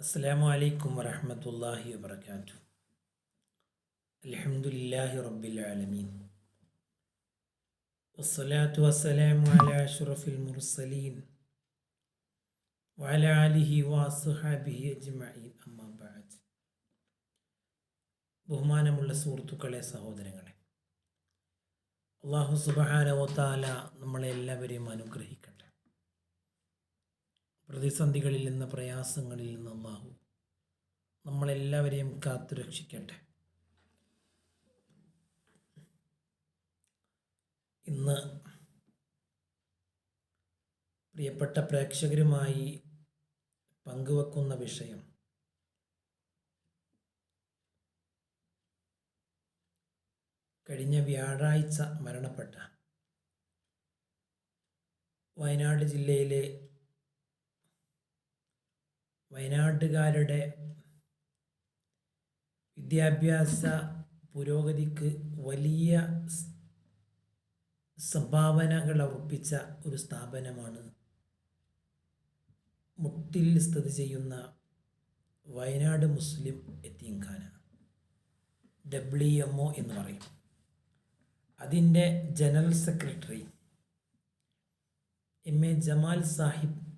അസ്സാം വലൈക്കും വറഹമത്തല്ലാഹി വാത്തു അലഹമുല്ലാഹി റബ്ബിൽ ആലമീൻ. വസ്സലാത്തു വസ്സലാമു അല അഷ്റഫിൽ മുർസലീൻ. വഅല ആലിഹി വസുഹാബിഹി അജ്മഈൻ. അമ്മാ ബഅദ്. ബഹുമാനമുള്ള സുഹൃത്തുക്കളെ സഹോദരങ്ങളെ. അള്ളാഹു സുബ്ഹാനഹു വതആല നമ്മളെ എല്ലാവരെയും അനുഗ്രഹിക്കട്ടെ പ്രതിസന്ധികളിൽ നിന്ന് പ്രയാസങ്ങളിൽ നിന്ന് അള്ളാഹു നമ്മളെല്ലാവരെയും കാത്തുരക്ഷിക്കട്ടെ ഇന്ന് പ്രിയപ്പെട്ട പ്രേക്ഷകരുമായി പങ്കുവെക്കുന്ന വിഷയം കഴിഞ്ഞ വ്യാഴാഴ്ച മരണപ്പെട്ട വയനാട് ജില്ലയിലെ വയനാട്ടുകാരുടെ വിദ്യാഭ്യാസ പുരോഗതിക്ക് വലിയ സംഭാവനകൾ അർപ്പിച്ച ഒരു സ്ഥാപനമാണ് മുട്ടിൽ സ്ഥിതി ചെയ്യുന്ന Wayanad Muslim Yatheemkhana W M O എന്ന് പറയും. അതിന്റെ general secretary M A Jamal Sahib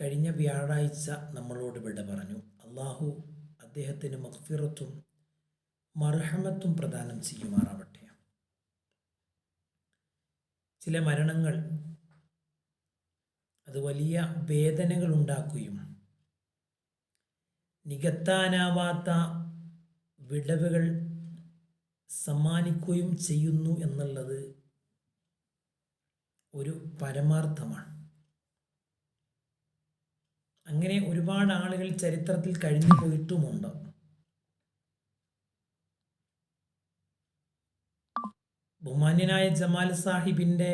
കഴിഞ്ഞ വ്യാഴാഴ്ച നമ്മളോട് വിട പറഞ്ഞു. അള്ളാഹു അദ്ദേഹത്തിന് മഹ്ഫിറത്തും മർഹമത്തും പ്രദാനം ചെയ്യുമാറാവട്ടെ. ചില മരണങ്ങൾ അത് വലിയ വേദനകൾ ഉണ്ടാക്കുകയും നികത്താനാവാത്ത വിടവുകൾ സമ്മാനിക്കുകയും ചെയ്യുന്നു എന്നുള്ളത് ഒരു പരമാർത്ഥമാണ്. അങ്ങനെ ഒരുപാട് ആളുകൾ ചരിത്രത്തിൽ കഴിഞ്ഞു പോയിട്ടുമുണ്ട്. ബഹുമാന്യനായ ജമാൽ സാഹിബിന്റെ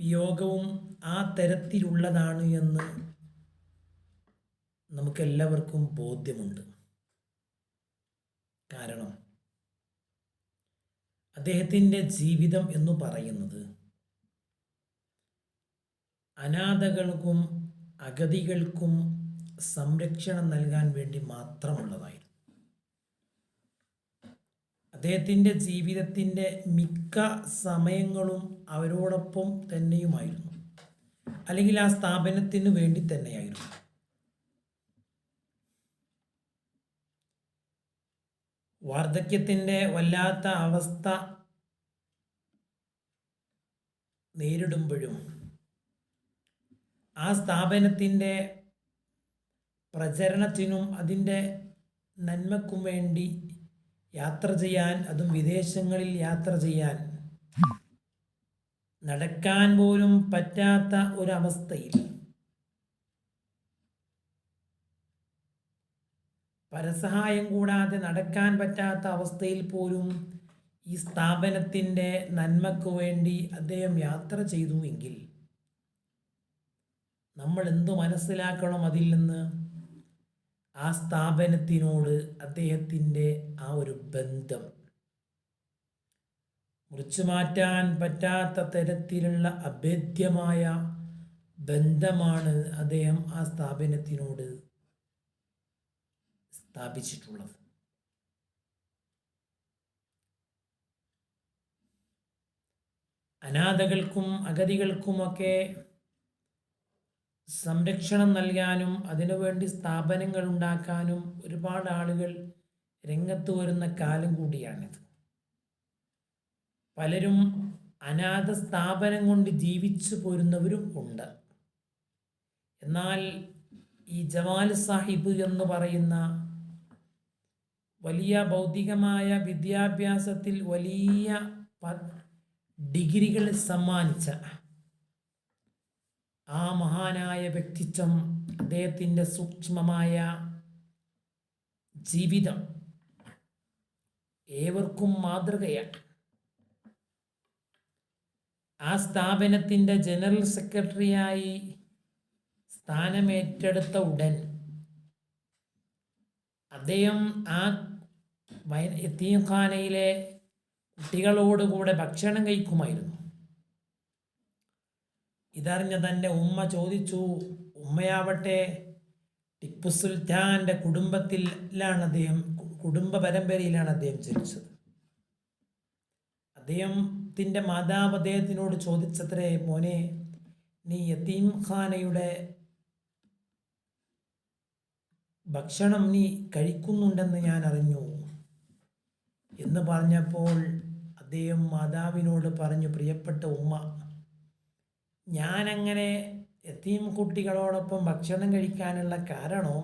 വിയോഗവും ആ തരത്തിലുള്ളതാണ് എന്ന് നമുക്കെല്ലാവർക്കും ബോധ്യമുണ്ട്. കാരണം അദ്ദേഹത്തിന്റെ ജീവിതം എന്ന് പറയുന്നത് അനാഥകൾക്കും അഗതികൾക്കും സംരക്ഷണം നൽകാൻ വേണ്ടി മാത്രമുള്ളതായിരുന്നു. അദ്ദേഹത്തിന്റെ ജീവിതത്തിന്റെ മിക്ക സമയങ്ങളും അവരോടൊപ്പം തന്നെയുമായിരുന്നു. അല്ലെങ്കിൽ ആ സ്ഥാപനത്തിന് വേണ്ടി തന്നെയായിരുന്നു. വാർദ്ധക്യത്തിന്റെ വല്ലാത്ത അവസ്ഥ നേരിടുമ്പോഴും ആ സ്ഥാപനത്തിന്റെ പ്രചരണത്തിനും അതിന്റെ നന്മക്കും വേണ്ടി യാത്ര ചെയ്യാൻ അതും വിദേശങ്ങളിൽ യാത്ര ചെയ്യാൻ നടക്കാൻ പോലും പറ്റാത്ത ഒരവസ്ഥയിൽ പരസഹായം കൂടാതെ നടക്കാൻ പറ്റാത്ത അവസ്ഥയിൽ പോലും ഈ സ്ഥാപനത്തിന്റെ നന്മക്കു വേണ്ടി അദ്ദേഹം യാത്ര ചെയ്തു എങ്കിൽ നമ്മൾ എന്തു മനസ്സിലാക്കണം അതിൽ നിന്ന്? ആ സ്ഥാപനത്തിനോട് അദ്ദേഹത്തിന്റെ ആ ഒരു ബന്ധം. മുറിച്ചു മാറ്റാൻ പറ്റാത്ത തരത്തിലുള്ള അഭേദ്യമായ ബന്ധമാണ് അദ്ദേഹം ആ സ്ഥാപനത്തിനോട് സ്ഥാപിച്ചിട്ടുള്ളത്. അനാഥകൾക്കും അഗതികൾക്കുമൊക്കെ സംരക്ഷണം നൽകാനും അതിനുവേണ്ടി സ്ഥാപനങ്ങൾ ഉണ്ടാക്കാനും ഒരുപാട് ആളുകൾ രംഗത്ത് വരുന്ന കാലം കൂടിയാണിത്. പലരും അനാഥ സ്ഥാപനം കൊണ്ട് ജീവിച്ചു പോരുന്നവരും ഉണ്ട്. എന്നാൽ ഈ ജമാൽ സാഹിബ് എന്ന് പറയുന്ന വലിയ ഭൗതികമായ വിദ്യാഭ്യാസത്തിൽ വലിയ ഡിഗ്രികൾ സമ്മാനിച്ച ആ മഹാനായ വ്യക്തിത്വം അദ്ദേഹത്തിന്റെ സൂക്ഷ്മമായ ജീവിതം ഏവർക്കും മാതൃകയാണ്. ആ സ്ഥാപനത്തിന്റെ ജനറൽ സെക്രട്ടറിയായി സ്ഥാനമേറ്റെടുത്ത ഉടൻ അദ്ദേഹം ആ വയ എത്തീംഖാനയിലെ കുട്ടികളോടുകൂടെ ഭക്ഷണം കഴിക്കുമായിരുന്നു. ഇതറിഞ്ഞ തന്റെ ഉമ്മ ചോദിച്ചു ഉമ്മയാവട്ടെ ടിപ്പു സുൽത്താന്റെ കുടുംബത്തിലാണ് അദ്ദേഹം കുടുംബ പരമ്പരയിലാണ് അദ്ദേഹം ജനിച്ചത്. അദ്ദേഹത്തിന്റെ മാതാവ് അദ്ദേഹത്തിനോട് ചോദിച്ചത്രേ മോനെ നീ യത്തീം ഖാനയുടെ ഭക്ഷണം നീ കഴിക്കുന്നുണ്ടെന്ന് ഞാൻ അറിഞ്ഞു. എന്ന് പറഞ്ഞപ്പോൾ അദ്ദേഹം മാതാവിനോട് പറഞ്ഞു പ്രിയപ്പെട്ട ഉമ്മ ഞാനങ്ങനെ എത്തിയും കുട്ടികളോടൊപ്പം ഭക്ഷണം കഴിക്കാനുള്ള കാരണം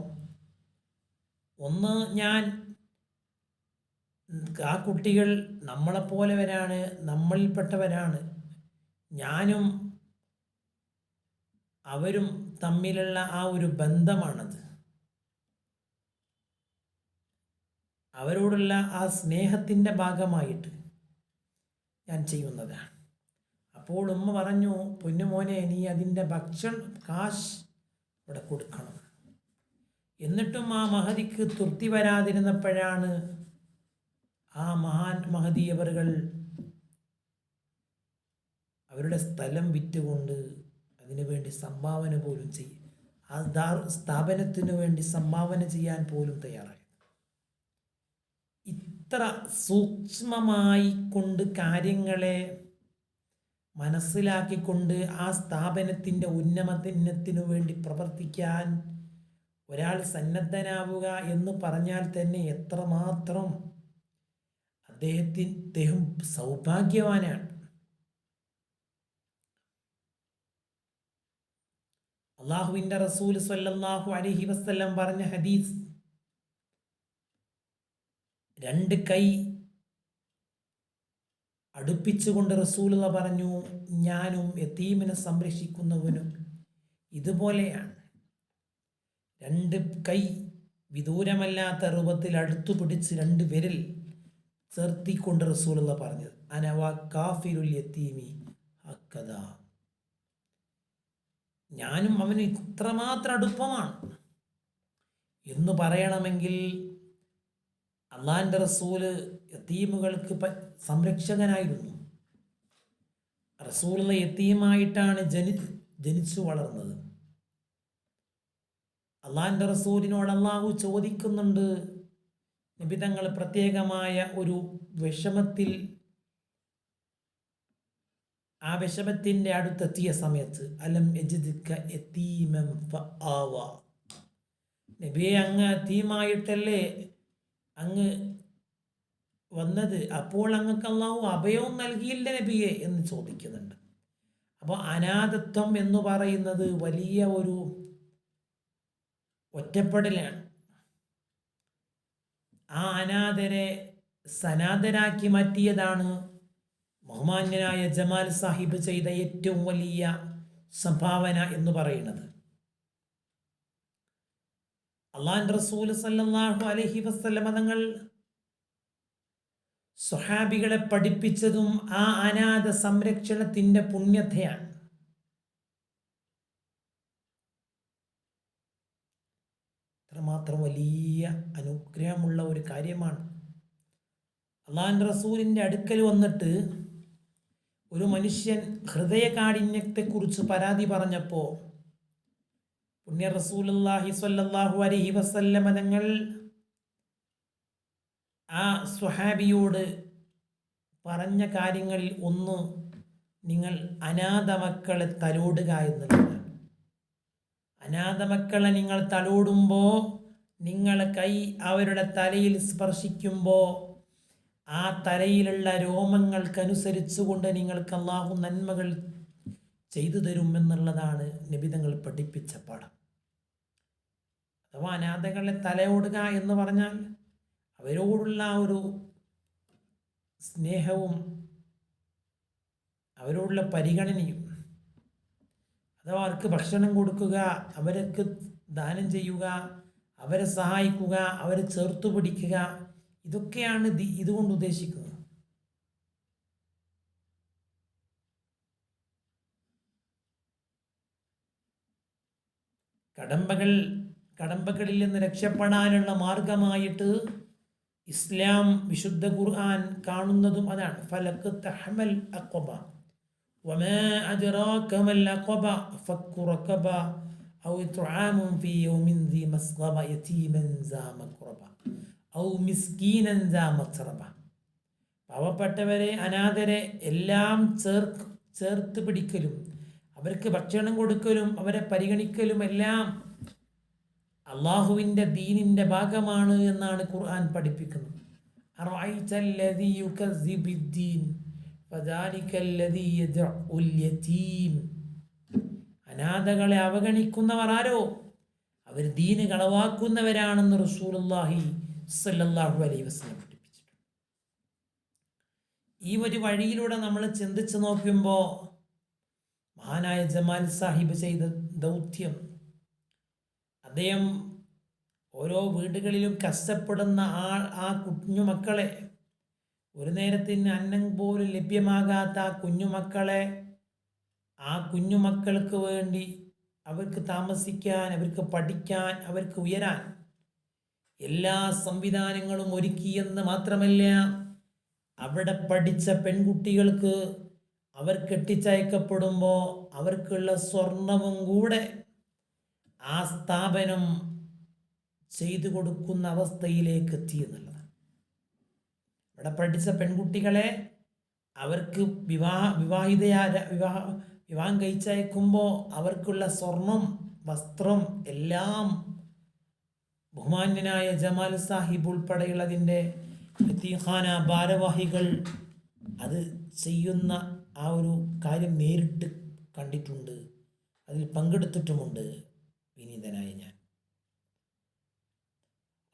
ഒന്ന് ഞാൻ ആ കുട്ടികൾ നമ്മളെപ്പോലെവരാണ് നമ്മളിൽപ്പെട്ടവരാണ്. ഞാനും അവരും തമ്മിലുള്ള ആ ഒരു ബന്ധമാണത്. അവരോടുള്ള ആ സ്നേഹത്തിന്റെ ഭാഗമായിട്ട് ഞാൻ ചെയ്യുന്നതാണ്. അപ്പോൾ ഉമ്മ പറഞ്ഞു പൊന്നുമോനെ നീ അതിന്റെ ഭക്ഷണം കാശ് ഇവിടെ കൊടുക്കണം. എന്നിട്ടും ആ മഹതിക്ക് തൃപ്തി വരാതിരുന്നപ്പോഴാണ് ആ മഹാൻ മഹദീയവറുകൾ അവരുടെ സ്ഥലം വിറ്റുകൊണ്ട് അതിനുവേണ്ടി സംഭാവന പോലും ചെയ്യും ആ സ്ഥാപനത്തിനു വേണ്ടി സംഭാവന ചെയ്യാൻ പോലും തയ്യാറായി. ഇത്ര സൂക്ഷ്മമായി കൊണ്ട് കാര്യങ്ങളെ മനസ്സിലാക്കിക്കൊണ്ട് ആ സ്ഥാപനത്തിന്റെ ഉന്നമനത്തിനു വേണ്ടി പ്രവർത്തിക്കാൻ ഒരാൾ സന്നദ്ധനാവുക എന്ന് പറഞ്ഞാൽ തന്നെ എത്രമാത്രം അദ്ദേഹത്തിന് അദ്ദേഹം സൗഭാഗ്യവാനാണ്. അള്ളാഹുവിന്റെ റസൂൽ സല്ലല്ലാഹു അലഹി വസല്ലം പറഞ്ഞ ഹദീസ് രണ്ട് കൈ അടുപ്പിച്ചുകൊണ്ട് റസൂലുള്ള പറഞ്ഞു ഞാനും യത്തീമിനെ സംരക്ഷിക്കുന്നവനും ഇതുപോലെയാണ്. രണ്ട് കൈ വിദൂരമല്ലാത്ത രൂപത്തിൽ അടുത്തു പിടിച്ച് രണ്ട് വിരൽ ചേർത്തിക്കൊണ്ട് റസൂലുള്ള പറഞ്ഞത് അനവ യത്തീമി അക്കഥ ഞാനും അവന് ഇത്രമാത്രം അടുപ്പമാണ് എന്ന് പറയണമെങ്കിൽ അള്ളാഹിന്റെ റസൂൽ യത്തീമുകൾക്ക് സംരക്ഷകനായിരുന്നു. റസൂലുള്ള യത്തീമായിട്ടാണ് ജനി ജനിച്ചു വളർന്നത്. അള്ളാഹിന്റെ റസൂലിനോട് അള്ളാഹു ചോദിക്കുന്നുണ്ട് നിബിതങ്ങൾ പ്രത്യേകമായ ഒരു വിഷമത്തിൽ ആ വിഷമത്തിന്റെ അടുത്തെത്തിയ സമയത്ത് അലം എജിദിക്ക എത്തീമം നബിയെ അങ്ങ് എത്തീമായിട്ടല്ലേ അങ്ങ് വന്നത് അപ്പോൾ അങ്ങക്ക് അള്ളാഹു അഭയവും നൽകിയില്ല നബിയെ എന്ന് ചോദിക്കുന്നുണ്ട്. അപ്പോൾ അനാഥത്വം എന്ന് പറയുന്നത് വലിയ ഒരു ഒറ്റപ്പെടലാണ്. ആ അനാഥരെ സനാഥരാക്കി മാറ്റിയതാണ് ബഹുമാന്യനായ ജമാൽ സാഹിബ് ചെയ്ത ഏറ്റവും വലിയ സംഭാവന എന്ന് പറയുന്നത്. അള്ളാൻ റസൂൽ തങ്ങൾ സ്വഹാബികളെ പഠിപ്പിച്ചതും ആ അനാഥ സംരക്ഷണത്തിന്റെ പുണ്യതയാണ്. അത്രമാത്രം വലിയ അനുഗ്രഹമുള്ള ഒരു കാര്യമാണ്. അള്ളാൻ റസൂലിന്റെ അടുക്കൽ വന്നിട്ട് ഒരു മനുഷ്യൻ ഹൃദയകാഠിന്യത്തെക്കുറിച്ച് പരാതി പറഞ്ഞപ്പോൾ പുണ്യ റസൂലുല്ലാഹി സ്വല്ലല്ലാഹു അലൈഹി വസല്ലമ തങ്ങൾ ആ സ്വഹാബിയോട് പറഞ്ഞ കാര്യങ്ങളിൽ ഒന്ന് നിങ്ങൾ അനാഥ മക്കളെ തലോടുക എന്നുള്ളതാണ്. അനാഥ മക്കളെ നിങ്ങൾ തലോടുമ്പോൾ നിങ്ങളെ കൈ അവരുടെ തലയിൽ സ്പർശിക്കുമ്പോൾ ആ തലയിലുള്ള രോമങ്ങൾക്കനുസരിച്ചുകൊണ്ട് നിങ്ങൾക്ക് അള്ളാഹു നന്മകൾ ചെയ്തു തരും എന്നുള്ളതാണ് നിബിതങ്ങൾ പഠിപ്പിച്ച പാഠം. അഥവാ അനാഥകളെ തലയോടുക എന്ന് പറഞ്ഞാൽ അവരോടുള്ള ഒരു സ്നേഹവും അവരോടുള്ള പരിഗണനയും അഥവാ അവർക്ക് ഭക്ഷണം കൊടുക്കുക അവർക്ക് ദാനം ചെയ്യുക അവരെ സഹായിക്കുക അവരെ ചേർത്തു പിടിക്കുക ഇതൊക്കെയാണ് ഇതുകൊണ്ട് ഉദ്ദേശിക്കുന്നത്. കടമ്പകൾ കടമ്പകളിൽ നിന്ന് രക്ഷപ്പെടാനുള്ള മാർഗമായിട്ട് ഇസ്ലാം വിശുദ്ധ ഖുർആൻ കാണുന്നതും അതാണ് ഫലക്ക് തഹമൽ അക്വബ وما أدراك ما العقبة فك رقبة ഔ തുആമുൻ ഫീ യൗമിൻ ദീ മസ്ഗബ യതീമൻ സാ മഖ്റബ ഔ മിസ്കീനൻ സാ മത്റബ പാവപ്പെട്ടവരെ അനാഥരെ എല്ലാം ചേർക്ക് ചേർത്ത് പിടിക്കലും അവർക്ക് ഭക്ഷണം കൊടുക്കലും അവരെ പരിഗണിക്കലും എല്ലാം അള്ളാഹുവിന്റെ ദീനിന്റെ ഭാഗമാണ് എന്നാണ് ഖുർആൻ പഠിപ്പിക്കുന്നത്. അനാഥകളെ അവഗണിക്കുന്നവർ ആരോ? അവർ ദീന് കളവാക്കുന്നവരാണെന്ന് റസൂലുല്ലാഹി സല്ലാഹു അലൈ വസ്ലം പഠിപ്പിച്ചിട്ടുണ്ട്. ഈ ഒരു വഴിയിലൂടെ നമ്മൾ ചിന്തിച്ചു നോക്കുമ്പോൾ മഹാനായ ജമാൽ സാഹിബ് ചെയ്ത ദൗത്യം. അദ്ദേഹം ഓരോ വീടുകളിലും കഷ്ടപ്പെടുന്ന ആ ആ കുഞ്ഞുമക്കളെ ഒരു നേരത്തിന് അന്നം പോലും ലഭ്യമാകാത്ത ആ കുഞ്ഞുമക്കളെ ആ കുഞ്ഞുമക്കൾക്ക് വേണ്ടി അവർക്ക് താമസിക്കാൻ അവർക്ക് പഠിക്കാൻ അവർക്ക് ഉയരാൻ എല്ലാ സംവിധാനങ്ങളും ഒരുക്കിയെന്ന് മാത്രമല്ല അവിടെ പഠിച്ച പെൺകുട്ടികൾക്ക് അവർ കെട്ടിച്ചയക്കപ്പെടുമ്പോൾ അവർക്കുള്ള സ്വർണവും കൂടെ ആ സ്ഥാപനം ചെയ്തു കൊടുക്കുന്ന അവസ്ഥയിലേക്ക് എത്തി എന്നുള്ളതാണ്. ഇവിടെ പഠിച്ച പെൺകുട്ടികളെ അവർക്ക് വിവാഹ വിവാഹിതയാ വിവാഹ വിവാഹം കഴിച്ചയക്കുമ്പോൾ അവർക്കുള്ള സ്വർണം വസ്ത്രം എല്ലാം ബഹുമാന്യനായ ജമാൽ സാഹിബ് ഉൾപ്പെടെയുള്ളതിന്റെ ഭാരവാഹികൾ അത് ചെയ്യുന്ന ആ ഒരു കാര്യം നേരിട്ട് കണ്ടിട്ടുണ്ട്. അതിൽ പങ്കെടുത്തിട്ടുമുണ്ട് വിനീതനായ ഞാൻ.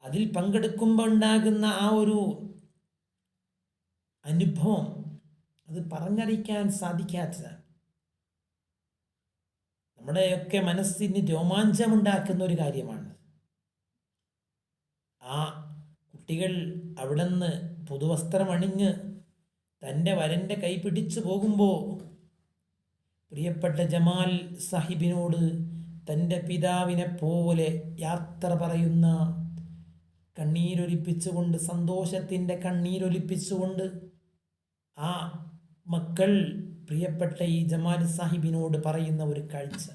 അതിൽ പങ്കെടുക്കുമ്പോൾ ഉണ്ടാകുന്ന ആ ഒരു അനുഭവം അത് പറഞ്ഞറിയിക്കാൻ സാധിക്കാത്തതാണ്. നമ്മുടെയൊക്കെ മനസ്സിന് രോമാഞ്ചമുണ്ടാക്കുന്ന ഒരു കാര്യമാണ്. ആ കുട്ടികൾ അവിടെ നിന്ന് പുതുവസ്ത്രമണിഞ്ഞ് തന്റെ വരന്റെ കൈ പിടിച്ചു പോകുമ്പോൾ പ്രിയപ്പെട്ട ജമാൽ സാഹിബിനോട് തന്റെ പിതാവിനെ പോലെ യാത്ര പറയുന്ന കണ്ണീരൊലിപ്പിച്ചുകൊണ്ട് സന്തോഷത്തിന്റെ കണ്ണീരൊലിപ്പിച്ചുകൊണ്ട് ആ മക്കൾ പ്രിയപ്പെട്ട ഈ ജമാൽ സാഹിബിനോട് പറയുന്ന ഒരു കാഴ്ച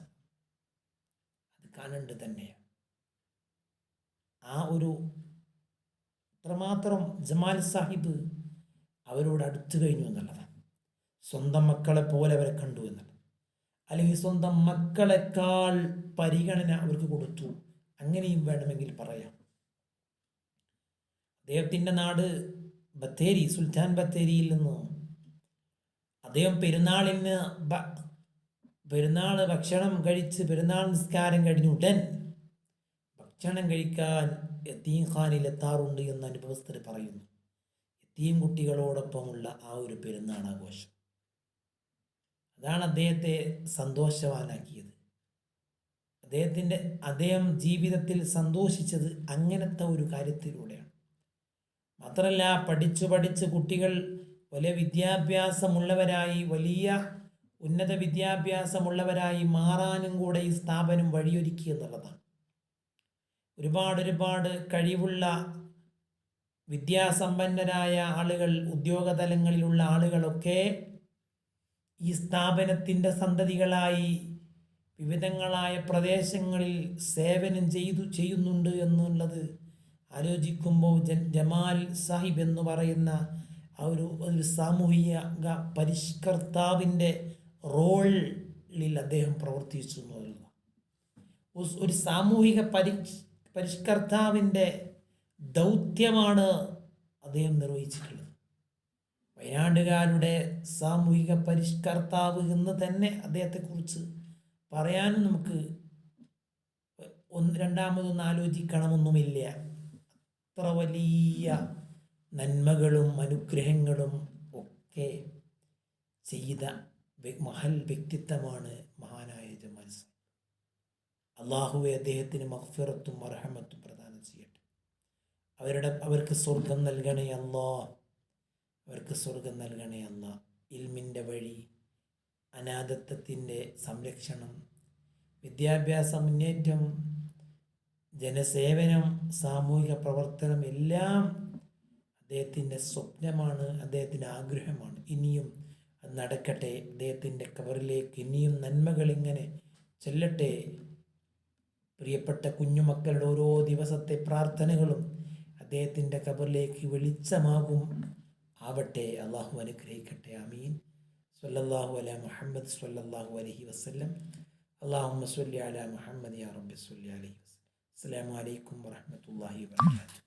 അത് കാണേണ്ടത് തന്നെയാണ് ആ ഒരു അത്രമാത്രം ജമാൽ സാഹിബ് അവരോട് അടുത്തു കഴിഞ്ഞു എന്നുള്ളതാണ് സ്വന്തം മക്കളെ പോലെ അവരെ കണ്ടു എന്നുള്ളത്. അല്ലെങ്കിൽ സ്വന്തം മക്കളെക്കാൾ പരിഗണന അവർക്ക് കൊടുത്തു. അങ്ങനെയും വേണമെങ്കിൽ പറയാം. അദ്ദേഹത്തിന്റെ നാട് ബത്തേരി സുൽത്താൻ ബത്തേരിയിൽ നിന്ന് അദ്ദേഹം പെരുന്നാളിന് പെരുന്നാൾ ഭക്ഷണം കഴിച്ച് പെരുന്നാൾ നിസ്കാരം കഴിഞ്ഞ. ഉടൻ ഭക്ഷണം കഴിക്കാൻ യത്തീം ഖാനിൽ എത്താറുണ്ട് എന്ന് അനുഭവസ്ഥർ പറയുന്നു. യത്തീം കുട്ടികളോടൊപ്പമുള്ള ആ ഒരു പെരുന്നാൾ ആഘോഷം അതാണ് അദ്ദേഹത്തെ സന്തോഷവാനാക്കിയത്. അദ്ദേഹത്തിന്റെ അദ്ദേഹം ജീവിതത്തിൽ സന്തോഷിച്ചത് അങ്ങനത്തെ ഒരു കാര്യത്തിലൂടെയാണ്. മാത്രമല്ല പഠിച്ചു പഠിച്ച് കുട്ടികൾ വലിയ വിദ്യാഭ്യാസമുള്ളവരായി വലിയ ഉന്നത വിദ്യാഭ്യാസമുള്ളവരായി മാറാനും കൂടെ ഈ സ്ഥാപനം വഴിയൊരുക്കി എന്നുള്ളതാണ്. ഒരുപാട് ഒരുപാട് കഴിവുള്ള വിദ്യാസമ്പന്നരായ ആളുകൾ ഉദ്യോഗതലങ്ങളിലുള്ള ആളുകളൊക്കെ ഈ സ്ഥാപനത്തിന്റെ സന്തതികളായി വിവിധങ്ങളായ പ്രദേശങ്ങളിൽ സേവനം ചെയ്തു ചെയ്യുന്നുണ്ട് എന്നുള്ളത് ആലോചിക്കുമ്പോൾ ജമാൽ സാഹിബ് എന്ന് പറയുന്ന ആ ഒരു ഒരു സാമൂഹിക പരിഷ്കർത്താവിന്റെ റോളിൽ അദ്ദേഹം പ്രവർത്തിച്ചു എന്നുള്ളത് ഒരു സാമൂഹിക പരി പരിഷ്കർത്താവിന്റെ ദൗത്യമാണ് അദ്ദേഹം നിർവഹിച്ചിട്ടുള്ളത്. വയനാടുകാരുടെ സാമൂഹിക പരിഷ്കർത്താവ് എന്ന് തന്നെ അദ്ദേഹത്തെക്കുറിച്ച് പറയാനും നമുക്ക് ഒന്ന് രണ്ടാമതൊന്നും ആലോചിക്കണമൊന്നുമില്ല. അത്ര വലിയ നന്മകളും അനുഗ്രഹങ്ങളും ഒക്കെ ചെയ്ത മഹൽ വ്യക്തിത്വമാണ് മഹാനായ ജമാൽ സാഹിബ്. അള്ളാഹുവെ അദ്ദേഹത്തിന് മഹ്ഫിറത്തും അർഹമത്തും അവരുടെ അവർക്ക് സ്വർഗം നൽകണേ അവർക്ക് സ്വർഗം നൽകണേ ഇൽമിന്റെ വഴി അനാഥത്വത്തിന്റെ സംരക്ഷണം വിദ്യാഭ്യാസ മുന്നേറ്റം ജനസേവനം സാമൂഹിക പ്രവർത്തനം എല്ലാം അദ്ദേഹത്തിന്റെ സ്വപ്നമാണ് അദ്ദേഹത്തിന്റെ ആഗ്രഹമാണ്. ഇനിയും അത് നടക്കട്ടെ അദ്ദേഹത്തിന്റെ കവറിലേക്ക് ഇനിയും നന്മകൾ ഇങ്ങനെ ചെല്ലട്ടെ. പ്രിയപ്പെട്ട കുഞ്ഞുമക്കളുടെ ഓരോ ദിവസത്തെ പ്രാർത്ഥനകളും അദ്ദേഹത്തിന്റെ കബറിലേക്ക് വെളിച്ചമാകും ആവട്ടെ. അള്ളാഹു അനുഗ്രഹിക്കട്ടെ. അമീൻ സല്ലാഹു അല മുഹമ്മദ് സല്ലാഹു അലഹി വസ്ലം അള്ളാഹു മസ്വല്ലി അല മുഹമ്മദ് യാ റബ്ബി സ്വല്ലി അലൈഹി വസ്ലം അസ്സലാമു അലൈക്കും വറഹ്മത്തുള്ളാഹി വബറകാതുഹു.